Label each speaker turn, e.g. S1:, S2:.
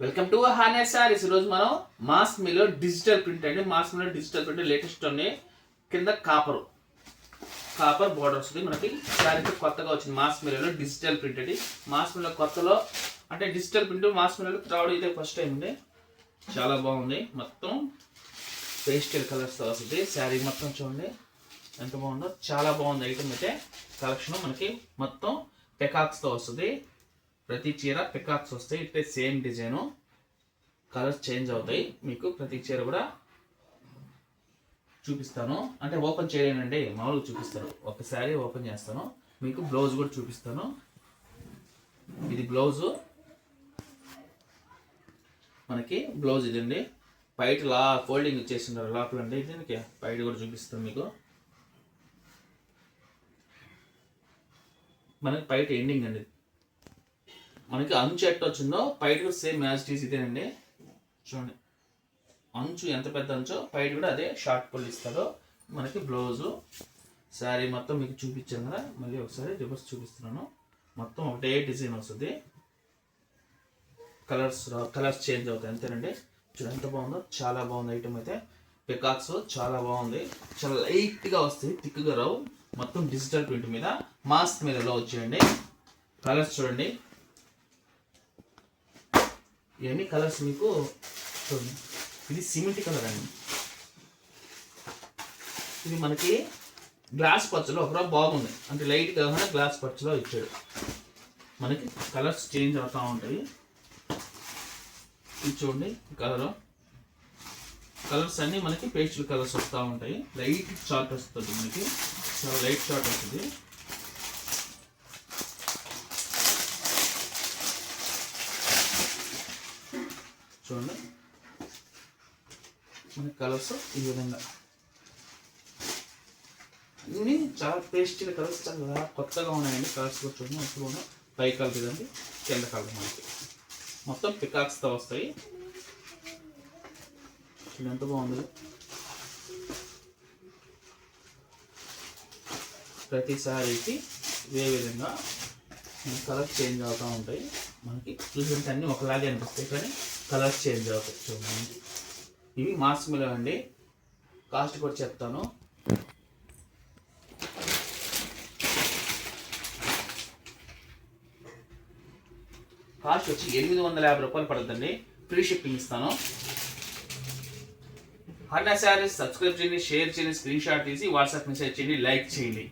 S1: Welcome to హానే sarees ఈరోజు మనం మాస్ మిలో డిజిటల్ ప్రింట్ అండి. మాస్ మిలో డిజిటల్ ప్రింట్ లేటెస్ట్ ఉన్నాయి కింద కాపర్ కాపర్ బోర్డర్ వస్తుంది. మనకి శారీకి కొత్తగా వచ్చింది మాస్ మీలో డిజిటల్ ప్రింట్ అండి. మాస్ మీలో కొత్తలో అంటే డిజిటల్ ప్రింట్ మాస్ మీలో రావడం అయితే ఫస్ట్ టైం ఉంది. చాలా బాగుంది. మొత్తం పేస్టల్ కలర్స్తో వస్తుంది. శారీ మొత్తం చూడండి. ఎంత బాగుందో. చాలా బాగుంది ఐటమ్ అయితే. కలెక్షన్ మనకి మొత్తం పెకాక్స్తో వస్తుంది. ప్రతి చీర పికాక్స్ వస్తాయి ఇట్లే సేమ్ డిజైను. కలర్స్ చేంజ్ అవుతాయి. మీకు ప్రతి చీర కూడా చూపిస్తాను. అంటే ఓపెన్ చేయలేనండి మామూలుగా చూపిస్తాను ఒకసారి ఓపెన్ చేస్తాను. మీకు బ్లౌజ్ కూడా చూపిస్తాను. ఇది బ్లౌజు. మనకి బ్లౌజ్ ఇదండి. బయట లా ఫోల్డింగ్ ఇచ్చేసిండారు లోపల అండి దీనికి బయట కూడా చూపిస్తాను మీకు. మనకి బయట ఎండింగ్ అండి. మనకి అంచు ఎట్ట వచ్చిందో పైట కూడా సేమ్ మ్యాచ్ టీస్ ఇదేనండి. చూడండి. అంచు ఎంత పెద్ద అంచో పైట కూడా అదే షార్ట్ పుల్ ఇస్తాడో. మనకి బ్లౌజు శారీ మొత్తం మీకు చూపించాను కదా. మళ్ళీ ఒకసారి రివర్స్ చూపిస్తున్నాను. మొత్తం ఒకటే డిజైన్ వస్తుంది. కలర్స్ కలర్స్ చేంజ్ అవుతాయి అంతేనండి. చూడండి ఎంత బాగుందో చాలా బాగుంది ఐటమ్ అయితే. పికాక్స్ చాలా బాగుంది. చాలా లైట్గా వస్తాయి థిక్గా రావు. మొత్తం డిజిటల్ ప్రింట్ మీద మాస్క్ మీద ఎలా వచ్చేయండి? కలర్స్ చూడండి. ఇవన్నీ కలర్స్ మీకు చూడండి. ఇది సిమెంట్ కలర్ అండి. ఇది మనకి గ్లాస్ పచ్చలో ఒకరో బాగుంది. అంటే లైట్ కాకుండా గ్లాస్ పచ్చలో ఇచ్చాడు. మనకి కలర్స్ చేంజ్ అవుతూ ఉంటాయి. ఇది చూడండి కలర్ కలర్స్ అన్నీ మనకి పేస్టల్ కలర్స్ వస్తూ ఉంటాయి. లైట్ చార్ట్ వస్తుంది మనకి చాలా లైట్ చార్ట్ వస్తుంది చూడండి. మన కలర్స్ ఈ విధంగా. అన్నీ చాలా పేస్టీల కలర్స్ చాలా కొత్తగా ఉన్నాయండి. కలర్స్ కూడా చూడండి కూడా పై కలర్ ఇదండి కింద కలర్ మనకి. మొత్తం పికాక్స్తో వస్తాయి. ఇది ఎంత బాగుంది. ప్రతిసారికి ఇదే విధంగా కలర్ చేంజ్ అవుతూ ఉంటాయి. మనకి చూసినట్టు అన్నీ ఒకలాగే అనిపిస్తాయి కానీ కలర్స్ చేంజ్ అవుతాయి చూడండి. ఇవి మాస్క్ మిలో అండి. కాస్ట్ కూడా చెప్తాను. కాస్ట్ వచ్చి ఎనిమిది వందల యాభై రూపాయలు పడుతుందండి. ఫ్రీ షిప్పింగ్ ఇస్తాను. హండ్రెడ్ శారీస్ సబ్స్క్రైబ్ చేయండి షేర్ చేయండి స్క్రీన్ షాట్ తీసి వాట్సాప్ మెసేజ్ చేయండి లైక్ చేయండి.